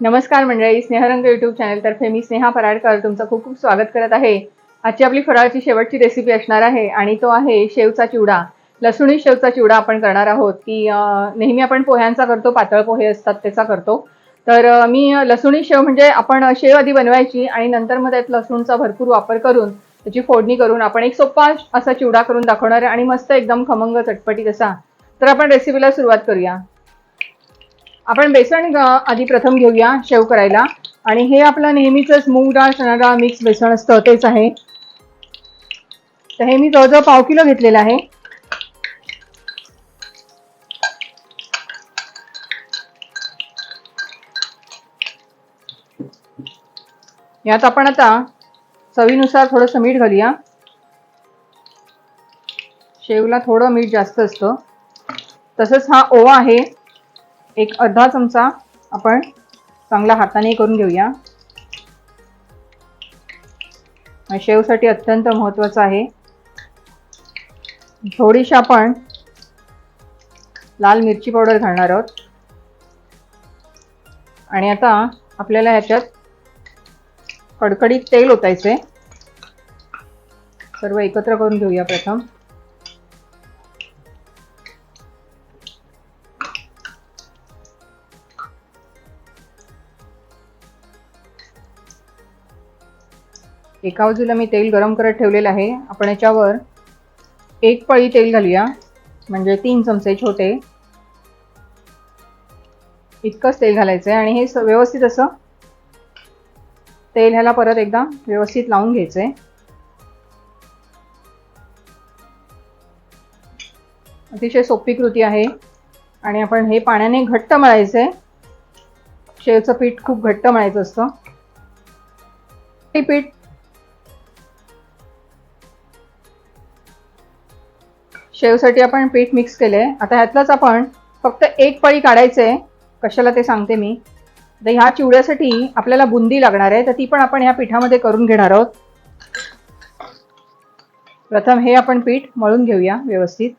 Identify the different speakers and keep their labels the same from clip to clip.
Speaker 1: नमस्कार मंडळी स्नेहरंग युट्यूब चॅनलतर्फे मी स्नेहा पराडकर तुमचं खूप खूप स्वागत करत आहे. आजची आपली फराळाची शेवटची रेसिपी असणार आहे आणि तो आहे शेवचा चिवडा. लसुणी शेवचा चिवडा आपण करणार आहोत की नेहमी आपण पोह्यांचा करतो पातळ पोहे असतात त्याचा करतो. तर मी लसुणी शेव म्हणजे आपण शेव आधी बनवायची आणि नंतर मग त्यात लसूणचा भरपूर वापर करून त्याची फोडणी करून आपण एक सोपा असा चिवडा करून दाखवणार आहे आणि मस्त एकदम खमंग चटपटीत असा. तर आपण रेसिपीला सुरुवात करूया. आपण बेसन आधी प्रथम घेऊया शेव करायला. आणि हे आपलं नेहमीच मूग डाळ चणा डाळ मिक्स बेसन असतं तेच आहे. तर हे मी जवळजवळ पाव किलो घेतलेलं आहे. यात आपण आता चवीनुसार थोडंसं मीठ घालूया. शेवला थोडं मीठ जास्त असतं. तसंच हा ओवा आहे. एक अर्धा चमचा आपण चांगला हाताने करून घेऊया. शेवसाठी अत्यंत महत्त्वाचं आहे थोडीशी आपण लाल मिरची पावडर घालणार आहोत. आणि आता आपल्याला ह्याच्यात कडकडीत तेल ओतायचे सर्व एकत्र करून घेऊया प्रथम. एका बाजूला मी तेल गरम करत ठेवलेलं आहे. आपण याच्यावर एक पळी तेल घालूया. म्हणजे तीन चमचे छोटे. इतकंच तेल घालायचं आहे आणि हे व्यवस्थित असं तेल ह्याला परत एकदा व्यवस्थित लावून घ्यायचंय. अतिशय सोपी कृती आहे. आणि आपण हे पाण्याने घट्ट मळायचंय. शेवचं पीठ खूप घट्ट मळायचं असतं. हे पीठ शेवसाठी आपण पीठ मिक्स केले आता ह्यातलंच आपण फक्त एक पळी काढायचंय कशाला ते सांगते मी. तर ह्या चिवड्यासाठी आपल्याला बुंदी लागणार आहे. तर ती पण आपण ह्या पिठामध्ये करून घेणार आहोत. प्रथम हे आपण पीठ मळून घेऊया व्यवस्थित.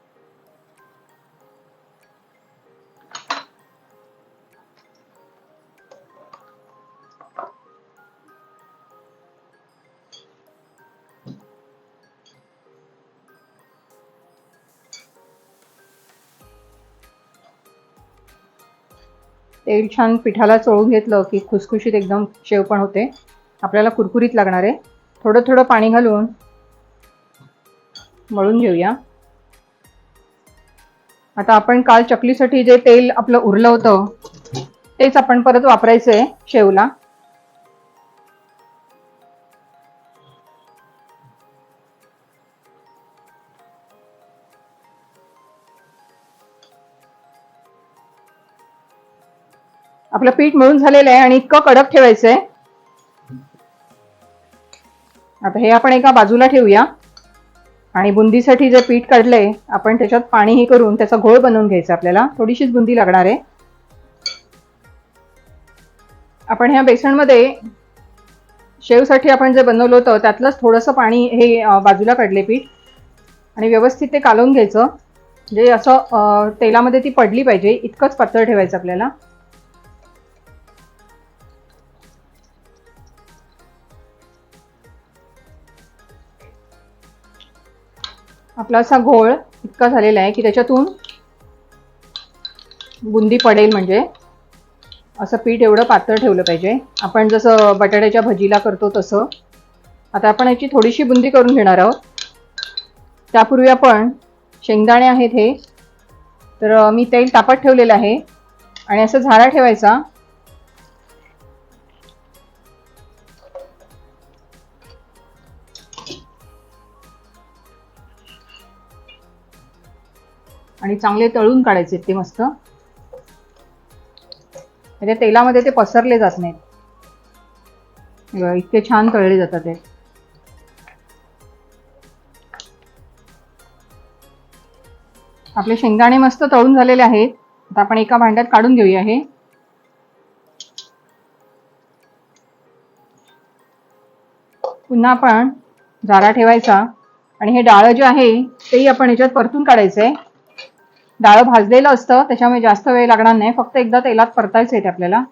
Speaker 1: तेल छान पिठाला चोळून घेतलं की खुसखुशीत एकदम शेव पण होते. आपल्याला कुरकुरीत लागणार आहे. थोडं थोडं पाणी घालून मळून घेऊया. आता आपण काल चकलीसाठी जे तेल आपलं उरलं होतं तेच आपण परत वापरायचं आहे शेवला. आपलं पीठ मळून झालेलं आहे आणि इतकं कडक ठेवायचं आहे आता हे आपण एका बाजूला ठेवूया. आणि बुंदीसाठी जे पीठ काढलंय आपण त्याच्यात पाणी हे करून त्याचा घोळ बनवून घ्यायचा आपल्याला. थोडीशीच बुंदी लागणार आहे. आपण ह्या बेसनमध्ये शेवसाठी आपण जे बनवलं होतं त्यातलंच थोडंसं पाणी हे बाजूला काढले पीठ. आणि व्यवस्थित ते कालवून घ्यायचं. म्हणजे असं तेलामध्ये ती पडली पाहिजे. इतकंच पातळ ठेवायचं आपल्याला. आपला असा घोळ इतका झालेला आहे की त्याच्यातून बुंदी पडेल म्हणजे. असं पीठ एवढं पातळ ठेवलं पाहिजे. आपण जसं बटाट्याच्या भजीला करतो तसं. आता आपण याची थोडीशी बुंदी करून घेणार आहोत. त्यापूर्वी आपण शेंगदाणे आहेत हे. तर मी तेल तापत ठेवलेलं आहे. आणि असं झारा ठेवायचा. आणि चांगले तळून काढायचे ते मस्त. म्हणजे तेलामध्ये ते पसरले जात नाहीत. इतके छान तळले जातात ते. आपले शेंगदाणे मस्त तळून झालेले आहेत. आता आपण एका भांड्यात काढून घेऊया हे. पुन्हा आपण झारा ठेवायचा. आणि हे डाळ जे आहे तेही आपण याच्यात परतून काढायचंय. डाळ भाजलेलं असतं त्याच्यामुळे जास्त वेळ लागणार नाही. फक्त एकदा तेलात परतायचं आहे ते आपल्याला.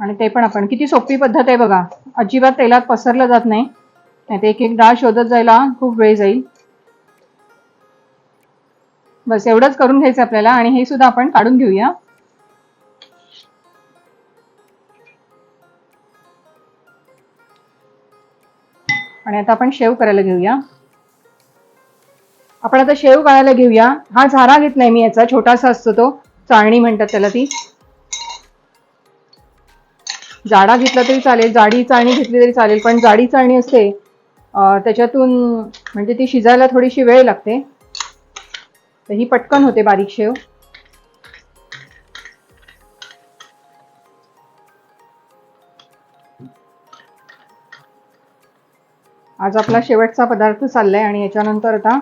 Speaker 1: आणि ते पण आपण. किती सोपी पद्धत आहे बघा. अजिबात तेलात पसरलं जात नाही. नाही ते एक एक डाळ शोधत जायला खूप वेळ जाईल. बस एवढंच करून घ्यायचं आपल्याला. आणि हे सुद्धा आपण काढून घेऊया. आणि आता आपण शेव करायला घेऊया. आपण आता शेव काढायला घेऊया. हा झारा घेतलाय मी याचा छोटासा असतो तो. चाळणी म्हणतात त्याला ती. जाडा घेतला तरी चालेल जाडी चाळणी घेतली तरी चालेल पण जाडी चाळणी असते. त्याच्यातून म्हणजे ती शिजायला थोडीशी वेळ लागते. तर ही पटकन होते बारीक शेव. आज आपला शेवटचा पदार्थ चाललाय आणि याच्यानंतर आता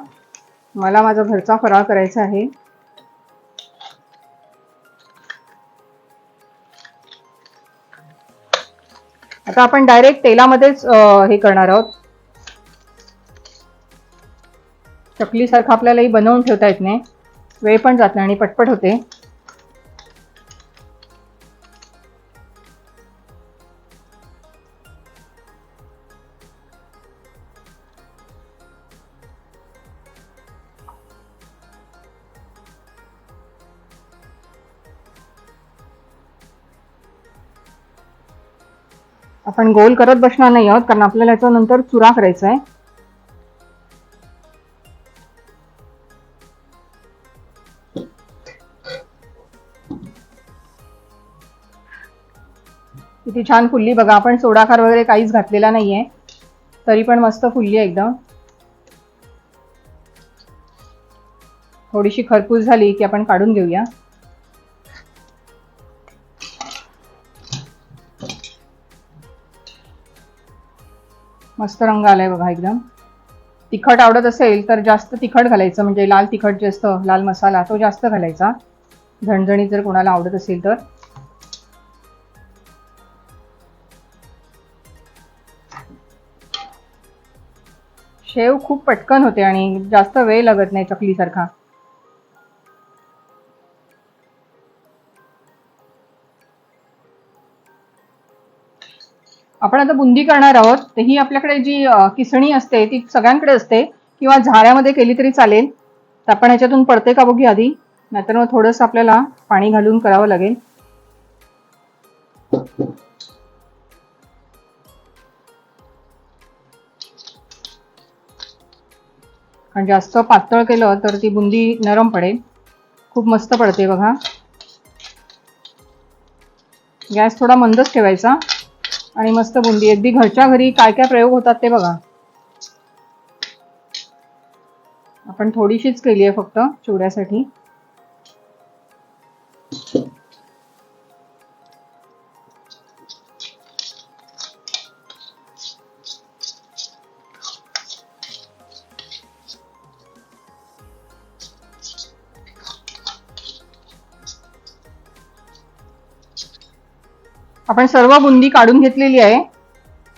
Speaker 1: मला माझा घरचा फराळ करायचा आहे. आता आपण डायरेक्ट तेलामध्येच हे करणार आहोत. चकलीसारखं आपल्यालाही बनवून ठेवता येत नाही. वेळ पण जात नाही आणि पटपट होते. आपण गोल करत बसणार नाही आहोत कारण आपल्याला याचा नंतर चुरा करायचा आहे. किती छान फुलली. बघा आपण सोडाखार वगैरे काहीच घातलेला नाहीये. तरी पण मस्त फुलली आहे एकदम. थोडीशी खरपूस झाली की आपण काढून घेऊया. मस्त रंग आलाय बघा एकदम. तिखट आवडत असेल तर जास्त तिखट घालायचं म्हणजे लाल तिखट जे असतं लाल मसाला तो जास्त घालायचा. झणझणीत जर कोणाला आवडत असेल तर. शेव खूप पटकन होते आणि जास्त वेळ लागत नाही चकलीसारखा. आपण आता बुंदी करणार आहोत. तर ही आपल्याकडे जी किसणी असते ती सगळ्यांकडे असते. किंवा झाऱ्यामध्ये केली तरी चालेल. तर आपण ह्याच्यातून पडते का बघूया आधी. नाहीतर मग थोडंसं आपल्याला पाणी घालून करावं लागेल. कारण जास्त पातळ केलं तर ती बुंदी नरम पडेल. खूप मस्त पडते बघा. गॅस थोडा मंदच ठेवायचा. आणि मस्त बुंदी. अगदी घरच्या घरी काय काय प्रयोग होतात ते बघा. आपण थोडीशीच केली आहे फक्त चिवड्यासाठी आपण सर्व बुंदी काढून घेतलेली आहे.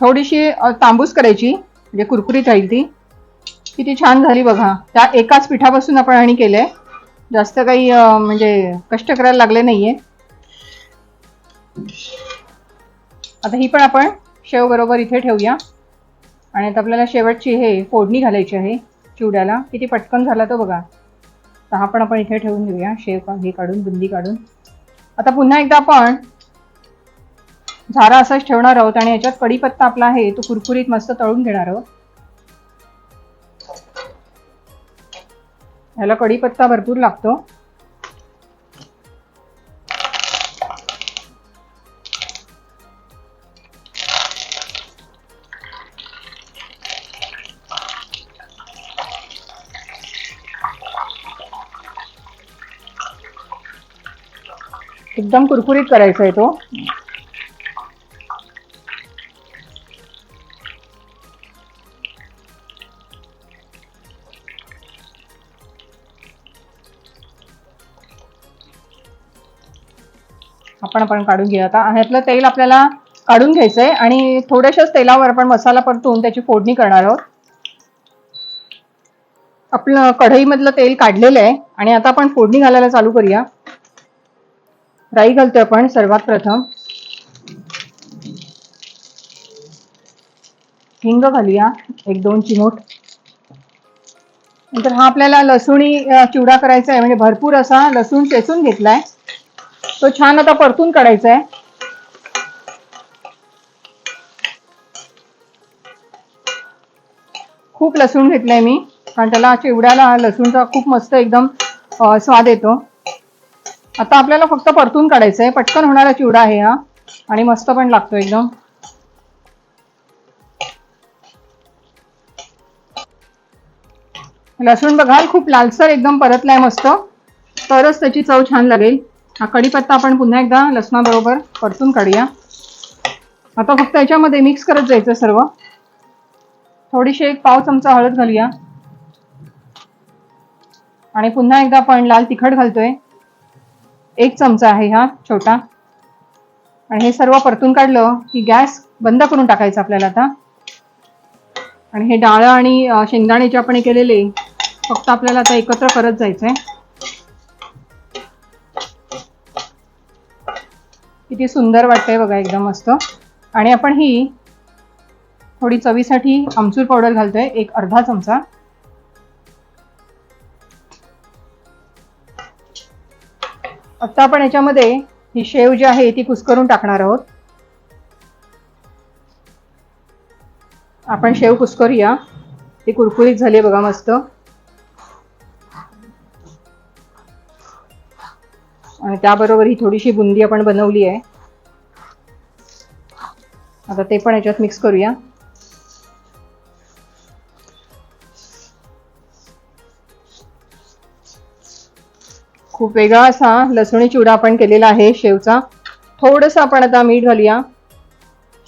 Speaker 1: थोडीशी तांबूस करायची म्हणजे कुरकुरीत राहील ती. किती छान झाली बघा. त्या एकाच पिठापासून आपण आणि केलंय. जास्त काही म्हणजे कष्ट करायला लागले नाहीये. आता ही पण आपण शेव बरोबर इथे ठेवूया. आणि आता आपल्याला शेवटची हे फोडणी घालायची आहे चिवड्याला. किती पटकन झाला तो बघा. तर हा पण आपण इथे ठेवून घेऊया शेव हे काढून बुंदी काढून. आता पुन्हा एकदा आपण झारा असाच ठेवणार आहोत आणि याच्यात कढीपत्ता आपला आहे तो कुरकुरीत मस्त तळून घेणार आहोत. ह्याला कढीपत्ता भरपूर लागतो. एकदम कुरकुरीत करायचा आहे तो. आपण काढून घेऊ आता ह्यातलं तेल आपल्याला काढून घ्यायचंय आणि थोड्याशाच तेलावर आपण मसाला परतून त्याची फोडणी करणार आहोत. आपलं कढईमधलं तेल काढलेलं आहे आणि आता आपण फोडणी घालायला चालू करूया. राई घालतोय आपण सर्वात प्रथम. हिंग घालूया एक दोन चिमूट. नंतर हा आपल्याला लसुणी चिवडा करायचा आहे. म्हणजे भरपूर असा लसूण चेचून घेतलाय. तो छान आता परतून काढायचा आहे खूप लसूण घेतलंय मी कारण त्याला चिवड्याला लसूणचा खूप मस्त एकदम स्वाद येतो. आता आपल्याला फक्त परतून काढायचं आहे पटकन होणारा चिवडा आहे हा आणि मस्त पण लागतो एकदम. लसूण बघाल खूप लालसर एकदम परतलाय मस्त तरच त्याची चव छान लागेल. हा कढीपत्ता आपण पुन्हा एकदा लसणाबरोबर परतून काढूया. आता फक्त याच्यामध्ये मिक्स करत जायचं सर्व. थोडीशी एक पाव चमचा हळद घालूया. आणि पुन्हा एकदा आपण लाल तिखट घालतोय. एक चमचा आहे हा छोटा. आणि हे सर्व परतून काढलं की गॅस बंद करून टाकायचा आपल्याला आता. आणि हे डाळ आणि शेंगदाणे जे आपण हे केलेले फक्त आपल्याला आता एकत्र करत जायचंय. किती सुंदर वाटतंय बघा एकदम मस्त. आणि आपण ही थोडी चवीसाठी आमचूर पावडर घालतोय एक अर्धा चमचा. आता आपण याच्यामध्ये ही शेव जी आहे ती कुस्करून टाकणार आहोत. आपण शेव कुस्करूया. ती कुरकुरीत झाली बघा मस्त. आणि त्याबरोबर ही थोडीशी बुंदी आपण बनवली आहे. आता ते पण याच्यात मिक्स करूया. खूप वेगळा असा लसणी चिवडा आपण केलेला आहे शेवचा. थोडंसं आपण आता मीठ घालूया.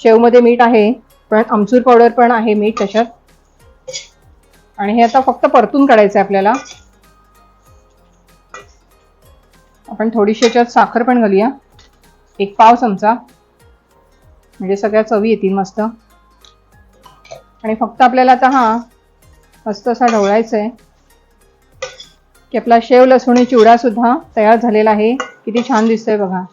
Speaker 1: शेवमध्ये मीठ आहे पण आमचूर पावडर पण आहे मीठ त्याच्यात. आणि हे आता फक्त परतून काढायचं आहे आपल्याला. आपण थोडीशी याच्यात साखर पण घालूया. एक पाव चमचा. म्हणजे सगळ्या चवी येतील मस्त. आणि फक्त आपल्याला आता हा मस्त असा ढवळायचा आहे की आपला शेव लसुणी चिवडा सुद्धा तयार झालेला आहे. किती छान दिसतोय बघा.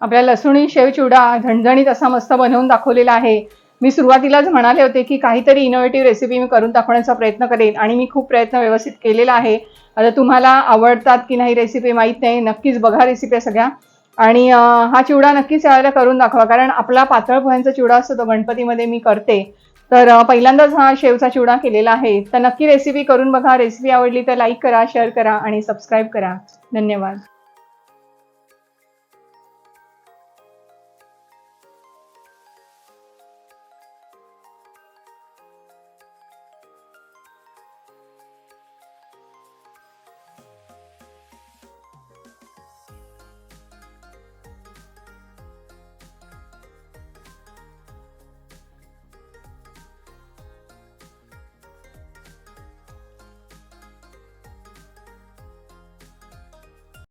Speaker 1: आपल्या लसुणी शेव चिवडा झणझणीत असा मस्त बनवून दाखवलेला आहे. मी सुरुवातीलाच म्हणाले होते की काहीतरी इनोव्हेटिव्ह रेसिपी मी करून दाखवण्याचा प्रयत्न करेन आणि मी खूप प्रयत्न व्यवस्थित केलेला आहे. आता तुम्हाला आवडतात की नाही रेसिपी माहीत नाही नक्कीच बघा रेसिपी सगळ्या. आणि हा चिवडा नक्कीच यावेळेला करून दाखवा कारण आपला पातळ पोह्यांचा चिवडा असतो तो गणपतीमध्ये मी करते. तर पहिल्यांदाच हा शेवचा चिवडा केलेला आहे. तर नक्की रेसिपी करून बघा रेसिपी आवडली तर लाईक करा शेअर करा आणि सबस्क्राईब करा. धन्यवाद.